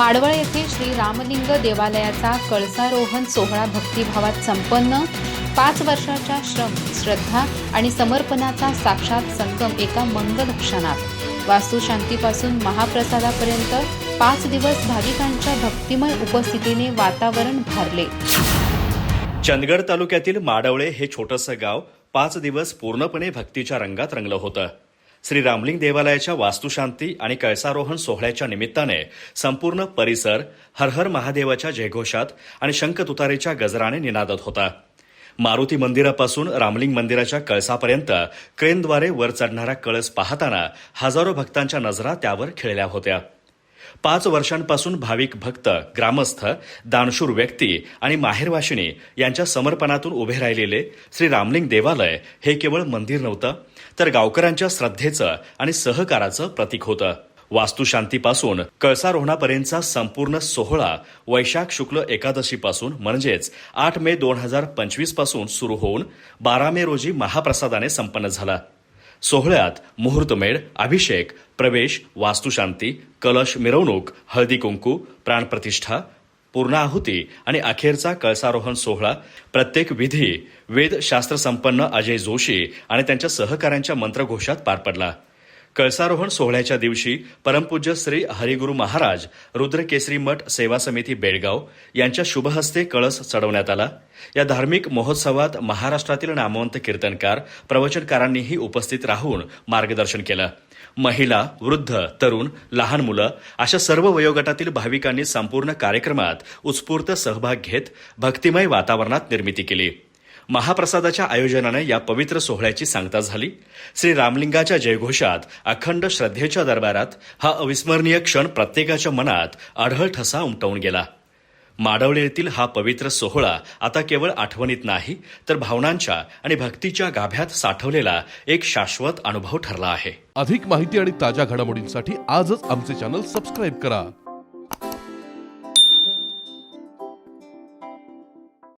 माडवळ येथे श्री रामलिंग देवालयाचा कळसारोहण सोहळा भक्तिभावात संपन्न. पाच वर्षाच्या श्रम श्रद्धा आणि समर्पणाचा साक्षात संगम एका मंगल क्षणात वास्तुशांतीपासून महाप्रसादापर्यंत पाच दिवस भाविकांच्या भक्तिमय उपस्थितीने वातावरण भारले. चंदगड तालुक्यातील माडवळे हे छोटंसं गाव पाच दिवस पूर्णपणे भक्तीच्या रंगात रंगलं होतं. श्री रामलिंग देवालयाच्या वास्तुशांती आणि कळसारोहण सोहळ्याच्या निमित्ताने संपूर्ण परिसर हरहर महादेवाच्या जयघोषात आणि शंखतुतारेच्या गजराने निनादत होता. मारुती मंदिरापासून रामलिंग मंदिराच्या कळसापर्यंत क्रेनद्वारे वर चढणारा कळस पाहताना हजारो भक्तांच्या नजरा त्यावर खिळल्या होत्या. पाच वर्षांपासून भाविक भक्त ग्रामस्थ दानशूर व्यक्ती आणि माहेरवाशिणी यांच्या समर्पणातून उभे राहिलेले श्री रामलिंग देवालय हे केवळ मंदिर नव्हतं तर गावकऱ्यांच्या श्रद्धेचं आणि सहकाराचं प्रतीक होतं. वास्तुशांतीपासून कळसारोहणापर्यंतचा संपूर्ण सोहळा वैशाख शुक्ल एकादशीपासून म्हणजेच आठ मे दोन हजार पंचवीसपासून सुरू होऊन बारा मे रोजी महाप्रसादाने संपन्न झाला. सोहळ्यात मुहूर्तमेढ अभिषेक प्रवेश वास्तुशांती कलश मिरवणूक हळदी कुंकू प्राणप्रतिष्ठा पूर्णाहुती आणि अखेरचा कळसारोहण सोहळा प्रत्येक विधी वेदशास्त्रसंपन्न अजय जोशी आणि त्यांच्या सहकाऱ्यांच्या मंत्रघोषात पार पडला. कळसारोहण सोहळ्याच्या दिवशी परमपूज्य श्री हरिगुरु महाराज रुद्रकेसरी मठ सेवा समिती बेळगाव यांच्या शुभहस्ते कळस चढवण्यात आला. या धार्मिक महोत्सवात महाराष्ट्रातील नामवंत कीर्तनकार प्रवचनकारांनीही उपस्थित राहून मार्गदर्शन केलं. महिला वृद्ध तरुण लहान मुलं अशा सर्व वयोगटातील भाविकांनी संपूर्ण कार्यक्रमात उत्स्फूर्त सहभाग घेत भक्तिमय वातावरणात निर्मिती केली. महाप्रसादाच्या आयोजनाने या पवित्र सोहळ्याची सांगता झाली. श्री रामलिंगाच्या जयघोषात अखंड श्रद्धेच्या दरबारात हा अविस्मरणीय क्षण प्रत्येकाच्या मनात आढळ ठसा उमटवून गेला. माडवळे येथील हा पवित्र सोहळा आता केवळ आठवणीत नाही तर भावनांच्या आणि भक्तीच्या गाभ्यात साठवलेला एक शाश्वत अनुभव ठरला आहे. अधिक माहिती आणि ताज्या घडामोडींसाठी आजच आमचे चॅनल सबस्क्राईब करा.